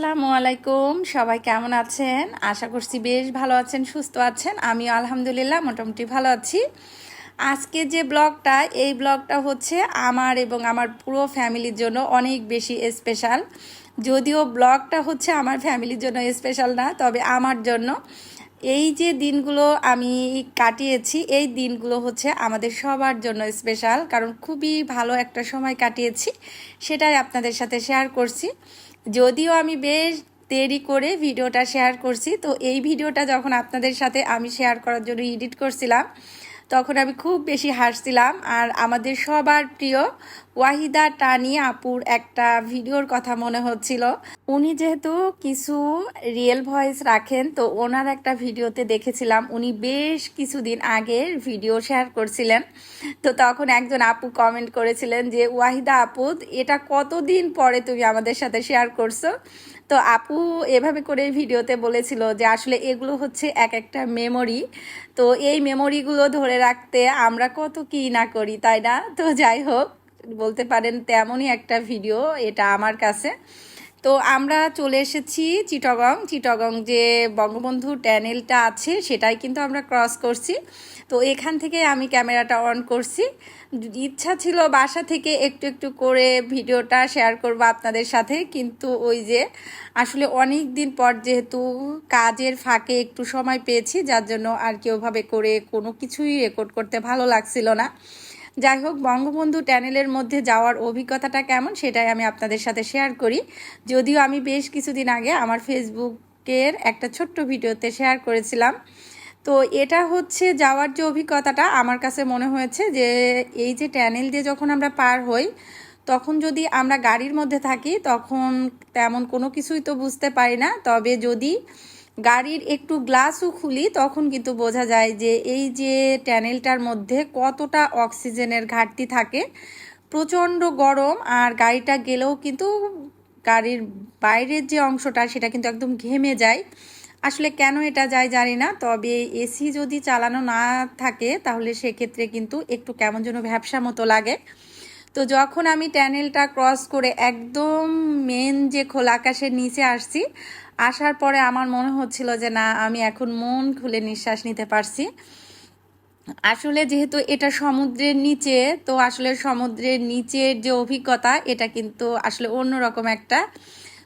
আসসালামু আলাইকুম। সবাই কেমন আছেন? আশা করছি বেশ ভালো আছেন, সুস্থ আছেন। আমি আলহামদুলিল্লাহ মোটামুটি ভালো আছি। আজকে যে ব্লগটা, এই ব্লগটা হচ্ছে আমার এবং আমার পুরো ফ্যামিলির জন্য অনেক বেশি স্পেশাল। যদিও ব্লগটা হচ্ছে আমার ফ্যামিলির জন্য স্পেশাল না, তবে আমার জন্য। এই যে দিনগুলো আমি কাটিয়েছি, এই দিনগুলো হচ্ছে আমাদের সবার জন্য স্পেশাল, কারণ খুবই ভালো একটা সময় কাটিয়েছি। সেটাই আপনাদের সাথে শেয়ার করছি। যদিও আমি বেশ দেরি করে ভিডিওটা শেয়ার করছি, তো এই ভিডিওটা যখন আপনাদের সাথে আমি শেয়ার করার জন্য এডিট করছিলাম তখন আমি খুব বেশি হাসছিলাম। আর আমাদের সবার প্রিয় ওয়াহিদা টানি আপুর একটা ভিডিওর কথা মনে হচ্ছিল। উনি যেহেতু কিছু রিয়েল ভয়েস রাখেন, তো ওনার একটা ভিডিওতে দেখেছিলাম। উনি বেশ কিছুদিন আগের ভিডিও শেয়ার করছিলেন। তো তখন একজন আপু কমেন্ট করেছিলেন যে, ওয়াহিদা আপু, এটা কতদিন পরে তুমি আমাদের সাথে শেয়ার করছ? তো আপু এভাবে করে ভিডিওতে বলেছিল যে আসলে এগুলো হচ্ছে এক একটা মেমোরি। তো এই মেমোরিগুলো ধরে রাখতে আমরা কত কী না করি, তাই না? তো যাই হোক, বলতে পারেন তেমনই একটা ভিডিও এটা আমার কাছে। তো আমরা চলে এসেছি চিটগং। চিটগং যে বঙ্গবন্ধু ট্যানেলটা আছে সেটাই কিন্তু আমরা ক্রস করছি। তো এখান থেকে আমি ক্যামেরাটা অন করছি। ইচ্ছা ছিল বাসা থেকে একটু একটু করে ভিডিওটা শেয়ার করব আপনাদের সাথে, কিন্তু ওই যে আসলে অনেক দিন পর যেহেতু কাজের ফাঁকে একটু সময় পেয়েছি, যার জন্য আর কি ওভাবে করে কোনো কিছুই রেকর্ড করতে ভালো লাগছিল না। যাই হোক, বঙ্গবন্ধু ট্যানেলের মধ্যে যাওয়ার অভিজ্ঞতাটা কেমন সেটাই আমি আপনাদের সাথে শেয়ার করি। যদিও আমি বেশ কিছুদিন আগে আমার ফেসবুকের একটা ছোট্ট ভিডিওতে শেয়ার করেছিলাম। তো এটা হচ্ছে যাওয়ার যে অভিজ্ঞতাটা, আমার কাছে মনে হয়েছে যে এই যে ট্যানেল দিয়ে যখন আমরা পার হই, তখন যদি আমরা গাড়ির মধ্যে থাকি, তখন তেমন কোনো কিছুই তো বুঝতে পারি না। তবে যদি গাড়ির একটু গ্লাসও খুলি, তখন কিন্তু বোঝা যায় যে এই যে ট্যানেলটার মধ্যে কতটা অক্সিজেনের ঘাটতি থাকে। প্রচণ্ড গরম আর গাড়িটা গেলেও কিন্তু গাড়ির বাইরের যে অংশটা, সেটা কিন্তু একদম ঘেমে যায়। আসলে কেন এটা যায় জানি না, তবে এসি যদি চালানো না থাকে তাহলে সেক্ষেত্রে কিন্তু একটু কেমন যেন ভ্যাবসা মতো লাগে। তো যখন আমি ট্যানেলটা ক্রস করে একদম মেন যে খোলা আকাশের নিচে আসছি, আসার পরে আমার মনে হচ্ছিল যে না, আমি এখন মন খুলে নিঃশ্বাস নিতে পারছি। আসলে যেহেতু এটা সমুদ্রের নিচে, তো আসলে সমুদ্রের নিচের যে অভিজ্ঞতা, এটা কিন্তু আসলে অন্যরকম একটা।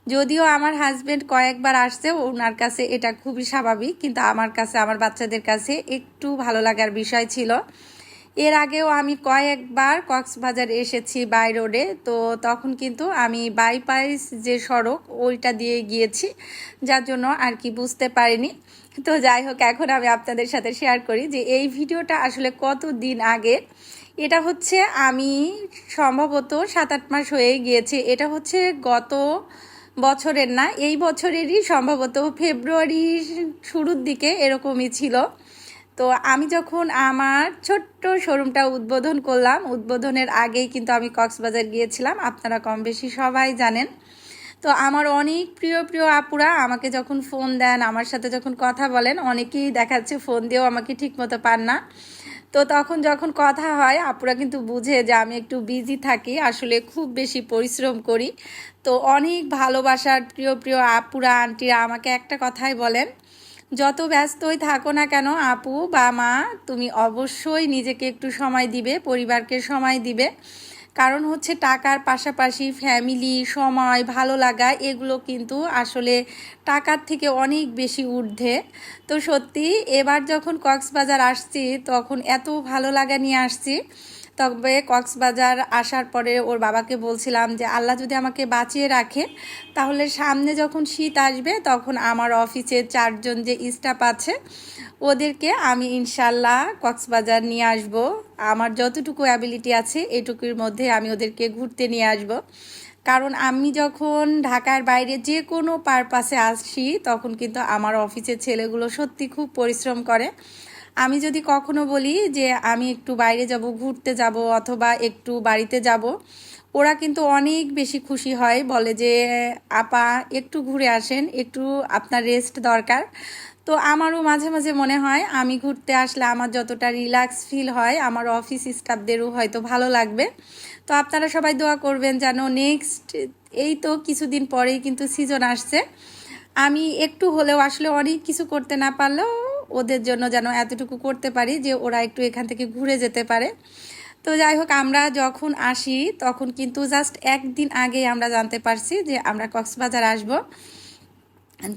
যদিও আমার হাজব্যান্ড কয়েকবার আসছে, ওনার কাছে এটা খুবই স্বাভাবিক, কিন্তু আমার কাছে, আমার বাচ্চাদের কাছে একটু ভালো লাগার বিষয় ছিল। এর আগেও আমি কয়েকবার কক্সবাজার এসেছি বাই রোডে, তো তখন কিন্তু আমি বাইপাইস যে সড়ক, ওইটা দিয়ে গিয়েছি, যার জন্য আর কি বুঝতে পারিনি। তো যাই হোক, এখন আমি আপনাদের সাথে শেয়ার করি যে এই ভিডিওটা আসলে কত দিন আগে। এটা হচ্ছে আমি সম্ভবত সাত আট মাস হয়ে গিয়েছে। এটা হচ্ছে গত বছরের না, এই বছরেরই সম্ভবত ফেব্রুয়ারির শুরুর দিকে এরকমই ছিল। তো আমি যখন আমার ছোট্ট শোরুমটা উদ্বোধন করলাম, উদ্বোধনের আগেই কিন্তু আমি কক্সবাজার গিয়েছিলাম, আপনারা কম বেশি সবাই জানেন। তো আমার অনেক প্রিয় প্রিয় আপুরা আমাকে যখন ফোন দেন, আমার সাথে যখন কথা বলেন, অনেকেই দেখাচ্ছে ফোন দিয়েও আমাকে ঠিকমতো পান না। তো তখন যখন কথা হয়, আপুরা কিন্তু বুঝে যে আমি একটু বিজি থাকি, আসলে খুব বেশি পরিশ্রম করি। তো অনেক ভালোবাসার প্রিয় প্রিয় আপুরা, আন্টিরা আমাকে একটা কথাই বলেন, যত ব্যস্তই থাকো না কেন, আপু বা মা, তুমি অবশ্যই নিজেকে একটু সময় দিবে, পরিবারকে সময় দিবে। কারণ হচ্ছে টাকার পাশাপাশি ফ্যামিলি সময়, ভালো লাগা, এগুলো কিন্তু আসলে টাকার থেকে অনেক বেশি ঊর্ধ্বে। তো সত্যি, এবার যখন কক্সবাজার আসছি, তখন এত ভালো লাগা নিয়ে আসছি। তবে কক্সবাজার আসার পরে ওর বাবাকে বলছিলাম যে, আল্লাহ যদি আমাকে বাঁচিয়ে রাখে, তাহলে সামনে যখন শীত আসবে, তখন আমার অফিসের চারজন যে স্টাফ আছে ওদেরকে আমি ইনশাল্লাহ কক্সবাজার নিয়ে আসব। আমার যতটুকু অ্যাবিলিটি আছে, এটুকুর মধ্যে আমি ওদেরকে ঘুরতে নিয়ে আসব। কারণ আমি যখন ঢাকার বাইরে যে কোনো পারপাসে আসি, তখন কিন্তু আমার অফিসের ছেলেগুলো সত্যি খুব পরিশ্রম করে। আমি যদি কখনো বলি যে আমি একটু বাইরে যাব, ঘুরতে যাব অথবা একটু বাড়িতে যাব, ওরা কিন্তু অনেক বেশি খুশি হয়, বলে যে, আপা, একটু ঘুরে আসেন, একটু আপনার রেস্ট দরকার। তো আমারও মাঝে মাঝে মনে হয়, আমি ঘুরতে আসলে আমার যতটা রিল্যাক্স ফিল হয়, আমার অফিস স্টাফদেরও হয়তো ভালো লাগবে। তো আপনারা সবাই দোয়া করবেন যেন নেক্সট এই তো কিছুদিন পরেই কিন্তু সিজন আসছে। আমি একটু হলেও আসলে অনেক কিছু করতে না পারলেও ওদের জন্য যেন এতটুকু করতে পারি যে ওরা একটু এখান থেকে ঘুরে যেতে পারে। তো যাই হোক, আমরা যখন আসি, তখন কিন্তু জাস্ট একদিন আগে আমরা জানতে পারছি যে আমরা কক্সবাজার আসব।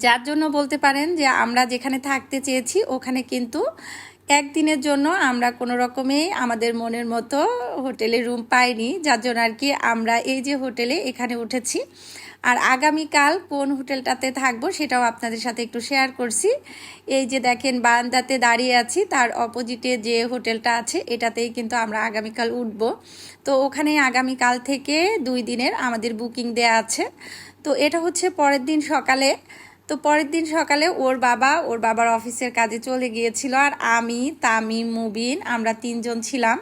যার জন্য বলতে পারেন যে আমরা যেখানে থাকতে চেয়েছি, ওখানে কিন্তু একদিনের জন্য আমরা কোনো রকমে আমাদের মনের মতো হোটেলে রুম পাইনি। যার জন্য আর কি আমরা এই যে হোটেলে এখানে উঠেছি আর আগামীকাল কোন হোটেলটাতে থাকব সেটাও আপনাদের সাথে একটু শেয়ার করছি। এই যে দেখেন, বারান্দাতে দাঁড়িয়ে আছি, তার অপোজিটে যে হোটেলটা আছে, এটাতেই কিন্তু আমরা আগামীকাল উঠব। তো ওখানে আগামীকাল থেকে দুই দিনের আমাদের বুকিং দেয়া আছে। তো এটা হচ্ছে পরের দিন সকালে। তো পরের দিন সকালে ওর বাবা, ওর বাবার অফিসের কাজে চলে গিয়েছিল, আর আমি, তামিম, মুবিন, আমরা তিনজন ছিলাম।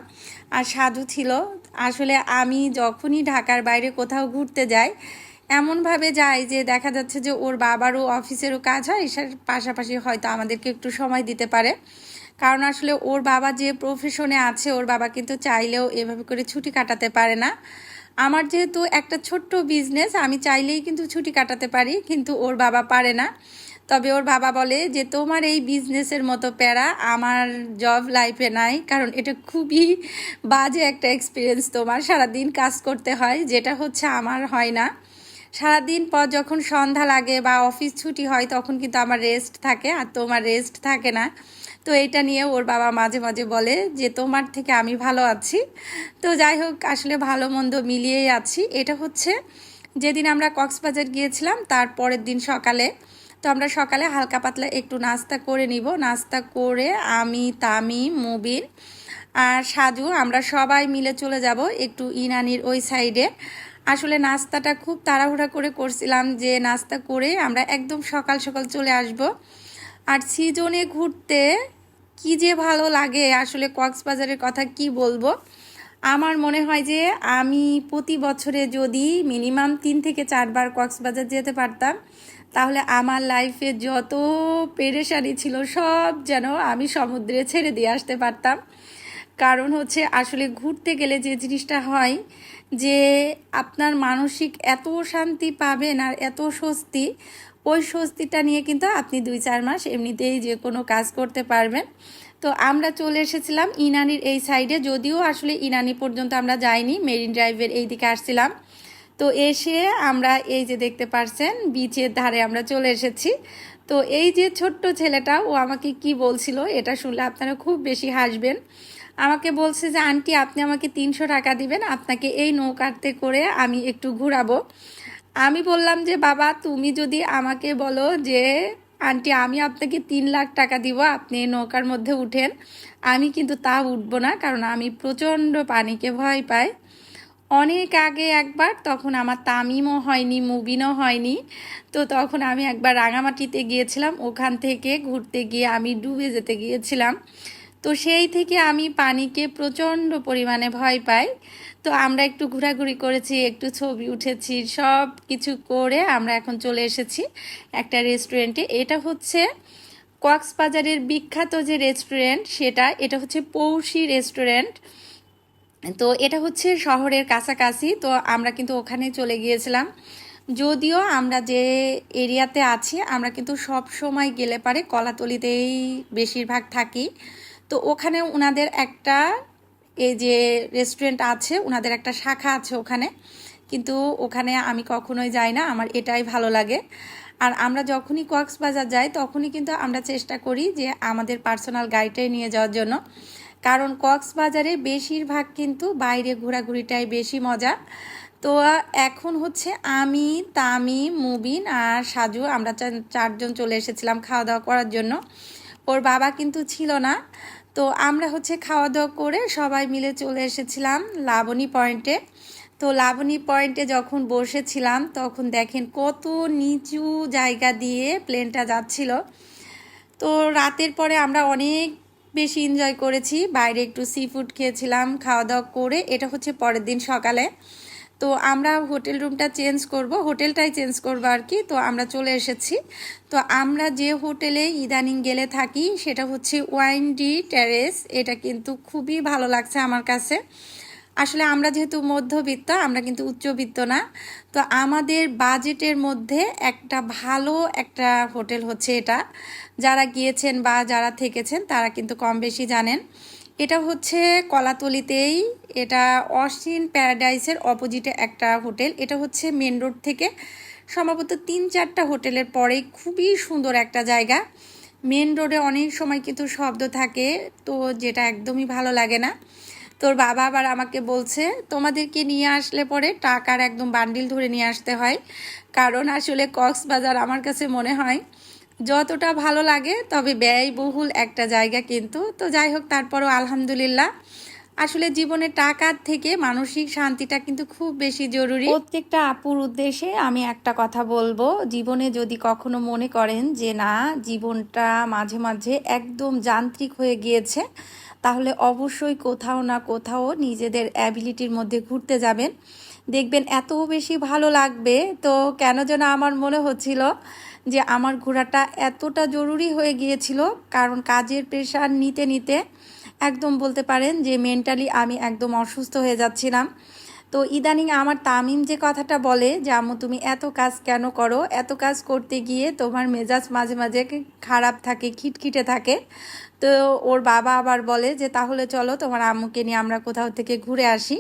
আর সাধু ছিল। আসলে আমি যখনই ঢাকার বাইরে কোথাও ঘুরতে যাই এমনভাবে যায় যে দেখা যাচ্ছে যে ওর বাবারও অফিসেরও কাজ হয় এসার পাশাপাশি হয়তো আমাদেরকে একটু সময় দিতে পারে। কারণ আসলে ওর বাবা যে প্রফেশনে আছে, ওর বাবা কিন্তু চাইলেও এভাবে করে ছুটি কাটাতে পারে না। আমার যেহেতু একটা ছোট্ট বিজনেস আমি চাইলেই কিন্তু ছুটি কাটাতে পারি, কিন্তু ওর বাবা পারে না। তবে ওর বাবা বলে যে, তোমার এই বিজনেসের মতো প্যারা আমার জব লাইফে নাই। কারণ এটা খুবই বাজে একটা এক্সপিরিয়েন্স তোমার সারাদিন কাজ করতে হয়, যেটা হচ্ছে আমার হয় না। সারাদিন পর যখন সন্ধ্যা লাগে বা অফিস ছুটি হয়, তখন কিন্তু আমার রেস্ট থাকে। আর তোমার রেস্ট থাকে না। তো এটা নিয়ে ওর বাবা মাঝে মাঝে বলে যে, তোমার থেকে আমি ভালো আছি। তো যাই হোক, আসলে ভালো মন্দ মিলিয়েই আছি। এটা হচ্ছে যেদিন আমরা কক্সবাজার গিয়েছিলাম, তার পরের দিন সকালে। তো আমরা সকালে হালকা পাতলা একটু নাস্তা করে নিব। নাস্তা করে আমি, তামি, মুবিন আর সাজু, আমরা সবাই মিলে চলে যাব একটু ইনানির ওই সাইডে আসলে নাস্তাটা খুব তাড়াহুড়া করে করছিলাম যে নাস্তা করে আমরা একদম সকাল সকাল চলে আসব। আর সিজনে ঘুরতে কি যে ভালো লাগে আসলে কক্সবাজারের কথা কি বলব? আমার মনে হয় যে আমি প্রতি বছরে যদি মিনিমাম তিন থেকে চারবার কক্সবাজার যেতে পারতাম, তাহলে আমার লাইফে যত পেরেশানি ছিল সব যেন আমি সমুদ্রে ছেড়ে দিয়ে আসতে পারতাম। কারণ হচ্ছে আসলে ঘুরতে গেলে যে জিনিসটা হয় যে আপনার মানসিক এত শান্তি পাবেন আর এত স্বস্তি, ওই স্বস্তিটা নিয়ে কিন্তু আপনি দুই চার মাস এমনিতেই যে কোনো কাজ করতে পারবেন। তো আমরা চলে এসেছিলাম ইনানির এই সাইডে, যদিও আসলে ইনানি পর্যন্ত আমরা যাইনি, মেরিন ড্রাইভের এই দিকে আসছিলাম। তো এসে আমরা এই যে দেখতে পারছেন, বিচের ধারে আমরা চলে এসেছি। তো এই যে ছোট্ট ছেলেটা, ও আমাকে কি বলছিল, এটা শুনলে আপনারা খুব বেশি হাসবেন। আমাকে বলছে যে, আন্টি, আপনি আমাকে তিনশো টাকা দিবেন, আপনাকে এই নৌকাতে করে আমি একটু ঘুরাবো। আমি বললাম যে, বাবা, তুমি যদি আমাকে বলো যে, আন্টি, আমি আপনাকে তিন লাখ টাকা দিব, আপনি নৌকার মধ্যে উঠেন। আমি কিন্তু তা উঠবো না, কারণ আমি প্রচণ্ড পানিকে ভয় পাই। অনেক আগে একবার, তখন আমার তামিমও হয়নি, মুবিনও হয়নি। তো তখন আমি একবার রাঙামাটিতে গিয়েছিলাম, ওখান থেকে ঘুরতে গিয়ে আমি ডুবে যেতে গিয়েছিলাম। তো সেই থেকে আমি পানিকে প্রচণ্ড পরিমাণে ভয় পাই। তো আমরা একটু ঘোরাঘুরি করেছি, একটু ছবি উঠেছি, সব কিছু করে আমরা এখন চলে এসেছি একটা রেস্টুরেন্টে এটা হচ্ছে কক্সবাজারের বিখ্যাত যে রেস্টুরেন্ট সেটা, এটা হচ্ছে পৌষি রেস্টুরেন্ট তো এটা হচ্ছে শহরের কাছাকাছি, তো আমরা কিন্তু ওখানে চলে গিয়েছিলাম। যদিও আমরা যে এরিয়াতে আছি, আমরা কিন্তু সব সময় গেলে পারে কলাতলিতেই বেশিরভাগ থাকি। তো ওখানে ওনাদের একটা এই যে রেস্টুরেন্ট আছে ওনাদের একটা শাখা আছে ওখানে। কিন্তু ওখানে আমি কখনোই যাই না, আমার এটাই ভালো লাগে। আর আমরা যখনই কক্সবাজার যাই, তখনই কিন্তু আমরা চেষ্টা করি যে আমাদের পার্সোনাল গাড়িটাই নিয়ে যাওয়ার জন্য। কারণ কক্সবাজারে বেশিরভাগ কিন্তু বাইরে ঘোরাঘুরিটাই বেশি মজা। তো এখন হচ্ছে আমি তামি মুবিন আর সাজু, আমরা চারজন চলে এসেছিলাম খাওয়া দাওয়া করার জন্য। ওর বাবা কিন্তু ছিল না। তো আমরা হচ্ছে খাওয়া দাওয়া করে সবাই মিলে চলে এসেছিলাম লাবণী পয়েন্টে। তো লাবণী পয়েন্টে যখন বসেছিলাম, তখন দেখেন কত নিচু জায়গা দিয়ে প্লেনটা যাচ্ছিল। তো রাতের পরে আমরা অনেক বেশি এনজয় করেছি। বাইরে একটু সি ফুড খেয়েছিলাম খাওয়া দাওয়া করে। এটা হচ্ছে পরের দিন সকালে। তো আমরা হোটেল রুমটা চেঞ্জ করব, হোটেলটাই চেঞ্জ করব আর কি। তো আমরা চলে এসেছি। তো আমরা যে হোটেলে ইদানিং গেলে থাকি, সেটা হচ্ছে ওয়াইন ডি টেরেস এটা কিন্তু খুবই ভালো লাগছে আমার কাছে। আসলে আমরা যেহেতু মধ্যবিত্ত, আমরা কিন্তু উচ্চবিত্ত না। তো আমাদের বাজেটের মধ্যে একটা ভালো একটা হোটেল হচ্ছে এটা। যারা গিয়েছেন বা যারা থেকেছেন, তারা কিন্তু কম বেশি জানেন। এটা হচ্ছে কলাতলিতেই, এটা অশ্বিন প্যারাডাইসের অপোজিটে একটা হোটেল। এটা হচ্ছে মেন রোড থেকে। সম্ভবত তিন চারটা হোটেলের পরে খুবই সুন্দর একটা জায়গা। মেন রোডে অনেক সময় কিন্তু শব্দ থাকে, তো যেটা একদমই ভালো লাগে না। তোর বাবা আবার আমাকে বলছে, তোমাদেরকে নিয়ে আসলে পরে টাকার একদম বান্ডিল ধরে নিয়ে আসতে হয়। কারণ আসলে কক্সবাজার আমার কাছে মনে হয় যতটা ভালো লাগে, তবে ব্যয়বহুল একটা জায়গা কিন্তু। তো যাই হোক, তারপরও আলহামদুলিল্লাহ। আসলে জীবনে টাকার থেকে মানসিক শান্তিটা কিন্তু খুব বেশি জরুরি। প্রত্যেকটা আপুর উদ্দেশ্যে আমি একটা কথা বলব। জীবনে যদি কখনো মনে করেন যে, না, জীবনটা মাঝে মাঝে একদম যান্ত্রিক হয়ে গিয়েছে, তাহলে অবশ্যই কোথাও না কোথাও নিজেদের অ্যাবিলিটির মধ্যে ঘুরতে যাবেন। দেখবেন এত বেশি ভালো লাগবে। তো কেন যেন আমার মনে হচ্ছিল যে আমার ঘোরাটা এতটা জরুরি হয়ে গিয়েছিল, কারণ কাজের প্রেশার নিতে নিতে একদম বলতে পারেন যে মেন্টালি আমি একদম অসুস্থ হয়ে যাচ্ছিলাম। তো ইদানিং আমার তামিম যে কথাটা বলে যে, আম্মু, তুমি এত কাজ কেন করো? এত কাজ করতে গিয়ে তোমার মেজাজ মাঝে মাঝে খারাপ থাকে, খিটখিটে থাকে। তো ওর বাবা আবার বলে যে, তাহলে চলো তোমার আম্মুকে নিয়ে আমরা কোথাও থেকে ঘুরে আসি।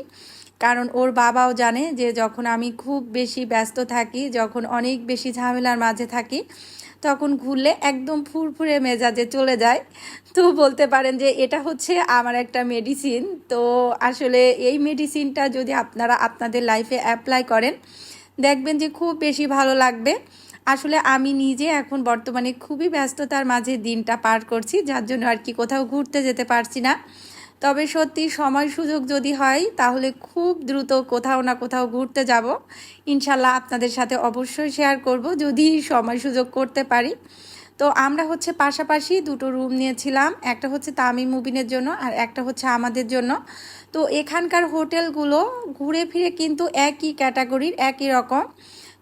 কারণ ওর বাবাও জানে যে যখন আমি খুব বেশি ব্যস্ত থাকি, যখন অনেক বেশি ঝামেলার মাঝে থাকি, তখন ঘুরলে একদম ফুরফুরে মেজাজে চলে যায়। তো বলতে পারেন যে এটা হচ্ছে আমার একটা মেডিসিন তো আসলে এই মেডিসিনটা যদি আপনারা আপনাদের লাইফে অ্যাপ্লাই করেন, দেখবেন যে খুব বেশি ভালো লাগবে। আসলে আমি নিজে এখন বর্তমানে খুবই ব্যস্ততার মাঝে দিনটা পার করছি, যার জন্য আর কি কোথাও ঘুরতে যেতে পারছি না। তবে সত্যি সময় সুযোগ যদি হয়, তাহলে খুব দ্রুত কোথাও না কোথাও ঘুরতে যাব। ইনশাল্লাহ আপনাদের সাথে অবশ্যই শেয়ার করব যদি সময় সুযোগ করতে পারি। তো আমরা হচ্ছে পাশাপাশি দুটো রুম নিয়েছিলাম, একটা হচ্ছে তামিম মুবিনের জন্য আর একটা হচ্ছে আমাদের জন্য। তো এখানকার হোটেলগুলো ঘুরে ফিরে কিন্তু একই ক্যাটাগরির একই রকম।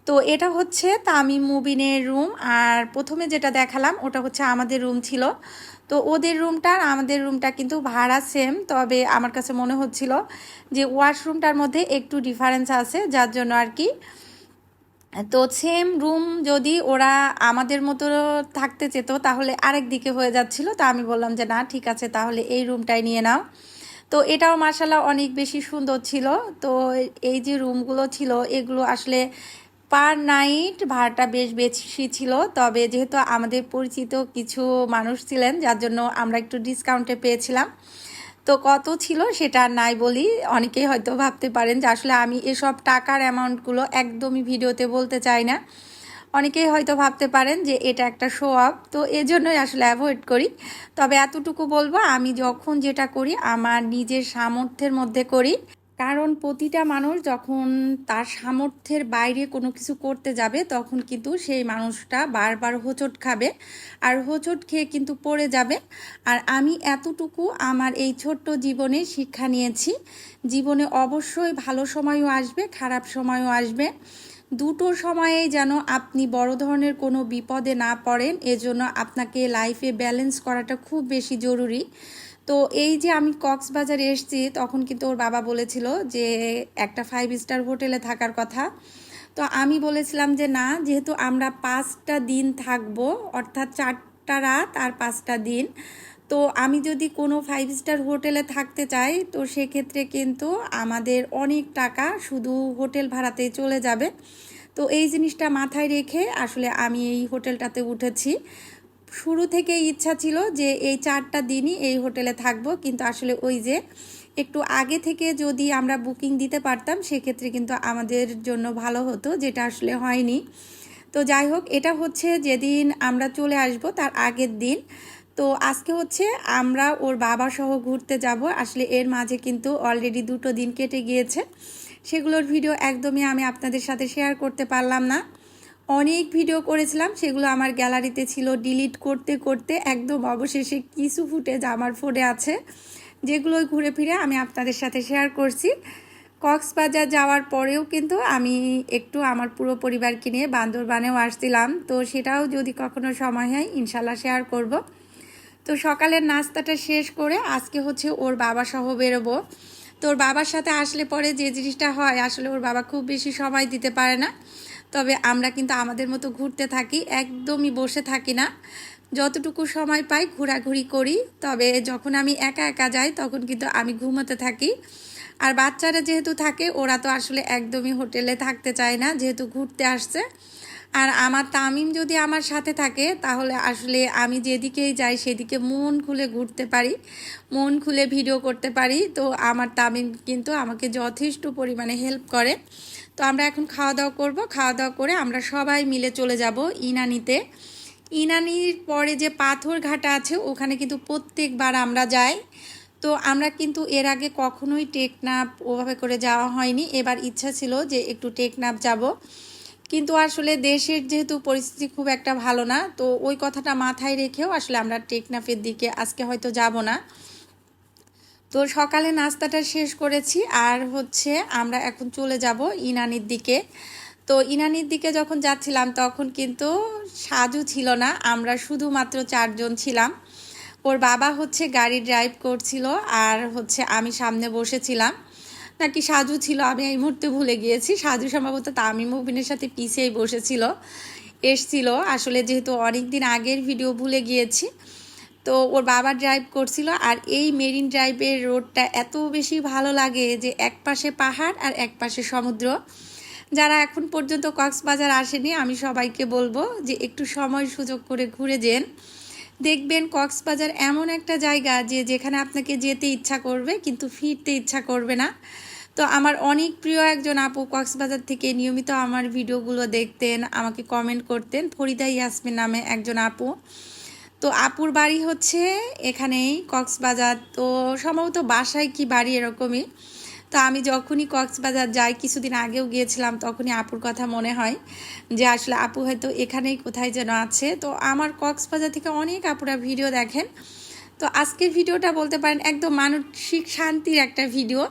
তো এটা হচ্ছে তামিম মুবিনের রুম, আর প্রথমে যেটা দেখালাম ওটা হচ্ছে আমাদের রুম ছিল। তো ওদের রুমটা আর আমাদের রুমটা কিন্তু ভাড়া সেম তবে আমার কাছে মনে হচ্ছিল যে ওয়াশরুমটার মধ্যে একটু ডিফারেন্স আছে, যার জন্য আর কি। তো সেম রুম যদি ওরা আমাদের মতো থাকতে চেত, তাহলে আরেক দিকে হয়ে যাচ্ছিল। তো আমি বললাম যে না, ঠিক আছে, তাহলে এই রুমটাই নিয়ে নাও। তো এটাও মার্শাল্লাহ অনেক বেশি সুন্দর ছিল। তো এই যে রুমগুলো ছিল, এগুলো আসলে পার নাইট ভাড়াটা বেশ বেশি ছিল, তবে যেহেতু আমাদের পরিচিত কিছু মানুষ ছিলেন, যার জন্য আমরা একটু ডিসকাউন্টে পেয়েছিলাম। তো কত ছিল সেটা নাই বলি, অনেকেই হয়তো ভাবতে পারেন যে আসলে আমি এসব টাকার অ্যামাউন্টগুলো একদমই ভিডিওতে বলতে চাই না। অনেকেই হয়তো ভাবতে পারেন যে এটা একটা শো আপ তো এজন্যই আসলে অ্যাভয়েড করি। তবে এতটুকু বলব, আমি যখন যেটা করি, আমার নিজের সামর্থ্যের মধ্যে করি। কারণ প্রতিটা মানুষ যখন তার সামর্থ্যের বাইরে কোনো কিছু করতে যাবে, তখন কিন্তু সেই মানুষটা বারবার হোঁচট খাবে আর হোঁচট খেয়ে কিন্তু পড়ে যাবে। আর আমি এতটুকু আমার এই ছোট্ট জীবনে শিক্ষা নিয়েছি, জীবনে অবশ্যই ভালো সময়ও আসবে, খারাপ সময়ও আসবে। দুটো সময়ে যেন আপনি বড় ধরনের কোনো বিপদে না পড়েন, এজন্য আপনাকে লাইফে ব্যালেন্স করাটা খুব বেশি জরুরি। তো এই যে আমি কক্সবাজারে এসেছি, তখন কিন্তু ওর বাবা বলেছিল যে একটা ফাইভ স্টার হোটেলে থাকার কথা। তো আমি বলেছিলাম যে না, যেহেতু আমরা পাঁচটা দিন থাকব, অর্থাৎ চারটা রাত আর পাঁচটা দিন, তো আমি যদি কোনো ফাইভ স্টার হোটেলে থাকতে চাই, তো সেক্ষেত্রে কিন্তু আমাদের অনেক টাকা শুধু হোটেল ভাড়াতে চলে যাবে। তো এই জিনিসটা মাথায় রেখে আসলে আমি এই হোটেলটাতে উঠেছি। শুরু থেকে ইচ্ছা ছিল যে এই চারটা দিনই এই হোটেলে থাকব, কিন্তু আসলে ওই যে একটু আগে থেকে যদি আমরা বুকিং দিতে পারতাম, সেক্ষেত্রে কিন্তু আমাদের জন্য ভালো হতো, যেটা আসলে হয়নি। তো যাই হোক, এটা হচ্ছে যেদিন আমরা চলে আসব, তার আগের দিন। তো আজকে হচ্ছে আমরা ওর বাবা সহ ঘুরতে যাব। আসলে এর মাঝে কিন্তু অলরেডি দুটো দিন কেটে গিয়েছে। সেগুলোর ভিডিও একদমই আমি আপনাদের সাথে শেয়ার করতে পারলাম না। অনেক ভিডিও করেছিলাম, সেগুলো আমার গ্যালারিতে ছিল ডিলিট করতে করতে একদম অবশেষে কিছু ফুটেজ আমার ফোনে আছে, যেগুলো ঘুরে ফিরে আমি আপনাদের সাথে শেয়ার করছি। কক্সবাজার যাওয়ার পরেও কিন্তু আমি একটু আমার পুরো পরিবারকে নিয়ে বান্দরবানেও আসছিলাম, তো সেটাও যদি কখনো সময় হয় ইনশাল্লাহ শেয়ার করব। তো সকালের নাস্তাটা শেষ করে আজকে হচ্ছে ওর বাবা সহ বেরোবো। তো ওর বাবার সাথে আসলে পরে যে জিনিসটা হয়, আসলে ওর বাবা খুব বেশি সময় দিতে পারে না। তবে আমরা কিন্তু আমাদের মতো ঘুরতে থাকি, একদমই বসে থাকি না। যতটুকু সময় পাই ঘোরাঘুরি করি, তবে যখন আমি একা একা যাই তখন কিন্তু আমি ঘুমোতে থাকি। আর বাচ্চারা যেহেতু থাকে, ওরা তো আসলে একদমই হোটেলে থাকতে চায় না, যেহেতু ঘুরতে আসছে। আর আমার তামিম যদি আমার সাথে থাকে, তাহলে আসলে আমি যেদিকেই যাই সেদিকে মন খুলে ঘুরতে পারি, মন খুলে ভিডিও করতে পারি। তো আমার তামিম কিন্তু আমাকে যথেষ্ট পরিমাণে হেল্প করে। তো আমরা এখন খাওয়া দাওয়া করব। খাওয়া দাওয়া করে আমরা সবাই মিলে চলে যাব ইনানিতে। ইনানির পরে যে পাথর ঘাটা আছে, ওখানে কিন্তু প্রত্যেকবার আমরা যাই। তো আমরা কিন্তু এর আগে কখনোই টেকনাপ ওভাবে করে যাওয়া হয়নি। এবার ইচ্ছা ছিল যে একটু টেকনাপ যাব। কিন্তু আসলে দেশের যেহেতু পরিস্থিতি খুব একটা ভালো না, তো ওই কথাটা মাথায় রেখেও আসলে আমরা টেকনাফের দিকে আজকে হয়তো যাব না। তো সকালে নাস্তাটা শেষ করেছি, আর হচ্ছে আমরা এখন চলে যাব ইনানির দিকে। তো ইনানির দিকে যখন যাচ্ছিলাম তখন কিন্তু সাজু ছিল না, আমরা শুধুমাত্র চারজন ছিলাম। ওর বাবা হচ্ছে গাড়ি ড্রাইভ করছিল, আর হচ্ছে আমি সামনে বসেছিলাম। নাকি সাজু ছিল, আমি এই মুহূর্তে ভুলে গিয়েছি। সাজু সম্ভবত তামিম মুবিনের সাথে পিছিয়েই বসেছিল, এসছিল। আসলে যেহেতু অনেক দিন আগের ভিডিও ভুলে গিয়েছি, তো ওর বাবা ড্রাইভ করছিল আর এই মেরিন ড্রাইভের রোডটা এত বেশি ভালো লাগে যে এক পাশে পাহাড় আর এক পাশে সমুদ্র। যারা এখন পর্যন্ত কক্সবাজার আসেনি, আমি সবাইকে বলব যে একটু সময় সুযোগ করে ঘুরে যেন। দেখবেন কক্সবাজার এমন একটা জায়গা যে যেখানে আপনাকে যেতে ইচ্ছা করবে, কিন্তু ফিরতে ইচ্ছা করবে না। তো আমার অনেক প্রিয় একজন আপু কক্সবাজার থেকে, নিয়মিত আমার ভিডিওগুলো দেখতেন, আমাকে কমেন্ট করতেন। ফরিদা ইয়াসমিন নামে একজন আপু। তো আপুর বাড়ি হচ্ছে এখানেই কক্সবাজার। তো সম্ভবত বাসায় কি বাড়ি এরকমই। তো আমি যখনই কক্সবাজার যাই, কিছুদিন আগেও গিয়েছিলাম, তখনই আপুর কথা মনে হয় যে আসলে আপু হয়তো এখানেই কোথায় যেন আছে। তো আমার কক্সবাজার থেকে অনেক আপুরা ভিডিও দেখেন। তো আজকের ভিডিওটা বলতে পারেন একদম মানসিক শান্তির একটা ভিডিও।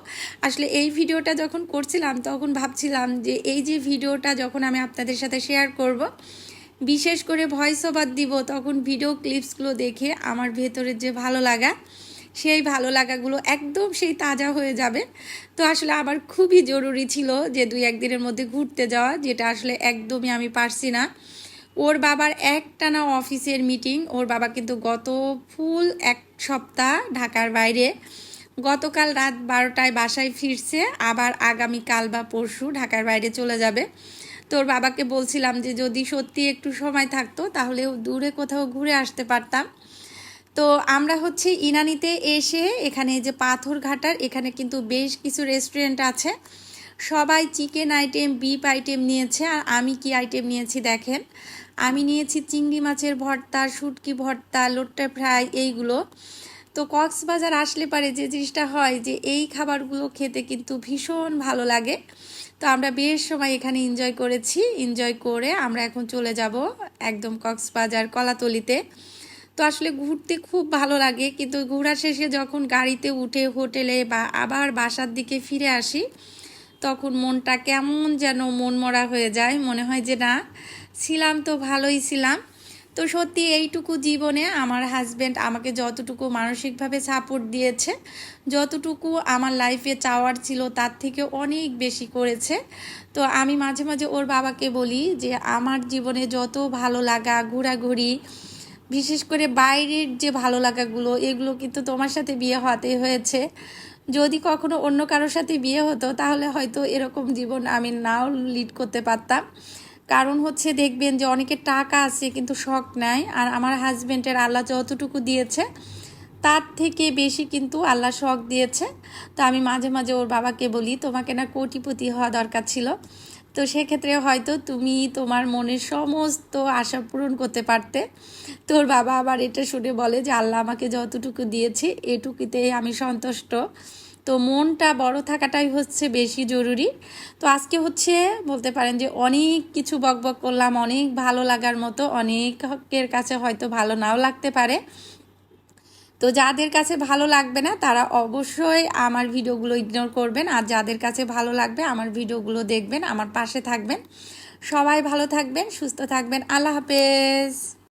আসলে এই ভিডিওটা যখন করছিলাম, তখন ভাবছিলাম যে এই যে ভিডিওটা যখন আমি আপনাদের সাথে শেয়ার করব, বিশেষ করে ভয়েস ওভার দিব, তখন ভিডিও ক্লিপসগুলো দেখে আমার ভেতরের যে ভালো লাগা সেই ভালো লাগাগুলো একদম সেই তাজা হয়ে যাবে। তো আসলে আমার খুবই জরুরি ছিল যে দুই একদিনের মধ্যে ঘুরতে যাওয়া, যেটা আসলে একদমই আমি পারছি না। ওর বাবার একটানা অফিসের মিটিং ওর বাবা কিন্তু গত ফুল এক সপ্তাহ ঢাকার বাইরে। গতকাল রাত বারোটায় বাসায় ফিরছে, আবার আগামী কাল বা পরশু ঢাকার বাইরে চলে যাবে। তোর বাবাকে বলছিলাম যে যদি সত্যি একটু সময় থাকতো, তাহলে দূরে কোথাও ঘুরে আসতে পারতাম। তো আমরা হচ্ছে ইনানিতে এসে এখানে যে পাথর ঘাটার, এখানে কিন্তু বেশ কিছু রেস্টুরেন্ট আছে। সবাই চিকেন আইটেম বিপ আইটেম নিয়েছে। আর আমি কি আইটেম নিয়েছি দেখেন? আমি নিয়েছি চিংড়ি মাছের ভর্তা, শুটকি ভর্তা, লোট্টা ফ্রাই এইগুলো। তো কক্সবাজার আসলে পারে যে জিনিসটা হয় যে এই খাবারগুলো খেতে কিন্তু ভীষণ ভালো লাগে। তো আমরা বেশ সময় এখানে এনজয় করেছি। এনজয় করে আমরা এখন চলে যাব একদম কক্সবাজার কলাতলিতে। তো আসলে ঘুরতে খুব ভালো লাগে। কিন্তু ঘোরা শেষে যখন গাড়িতে উঠে হোটেলে বা আবার বাসার দিকে ফিরে আসি, তখন মনটা কেমন যেন মন মরা হয়ে যায়। মনে হয় যে, না, ছিলাম তো ভালোই ছিলাম। তো সত্যি এইটুকু জীবনে আমার হাজব্যান্ড আমাকে যতটুকু মানসিকভাবে সাপোর্ট দিয়েছে, যতটুকু আমার লাইফে চাওয়ার ছিল তার থেকে অনেক বেশি করেছে। তো আমি মাঝে মাঝে ওর বাবাকে বলি যে, আমার জীবনে যত ভালো লাগা, ঘোরাঘুরি বিশেষ করে বাইরের যে ভালো লাগাগুলো, এগুলো কিন্তু তোমার সাথে বিয়ে হওয়াতে হয়েছে। যদি কখনো অন্য কারোর সাথে বিয়ে হতো, তাহলে হয়তো এরকম জীবন আমি নাও লিড করতে পারতাম। কারণ হচ্ছে দেখবেন যে অনেকের টাকা আছে, কিন্তু শখ নাই। আর আমার হাজব্যান্ডের আল্লাহ যতটুকু দিয়েছে, তার থেকে বেশি কিন্তু আল্লাহ শখ দিয়েছে। তো আমি মাঝে মাঝে ওর বাবাকে বলি, তোমাকে না কোটিপতি হওয়া দরকার ছিল। তো সেক্ষেত্রে হয়তো তুমি তোমার মনের সমস্ত আশা পূরণ করতে পারতে। তোর বাবা আবার এটা শুনে বলে যে, আল্লাহ আমাকে যতটুকু দিয়েছে এটুকুতেই আমি সন্তুষ্ট। তো মনটা বড় থাকাটাই হচ্ছে বেশি জরুরি। তো আজকে হচ্ছে বলতে পারেন যে, অনেক কিছু বকবক করলাম, অনেক ভালো লাগার মতো, অনেকের কাছে হয়তো ভালো নাও লাগতে পারে। তো যাদের কাছে ভালো লাগবে না, তারা অবশ্যই আমার ভিডিওগুলো ইগনোর করবেন। আর যাদের কাছে ভালো লাগবে, আমার ভিডিওগুলো দেখবেন, আমার পাশে থাকবেন। সবাই ভালো থাকবেন, সুস্থ থাকবেন। আল্লাহ হাফেজ।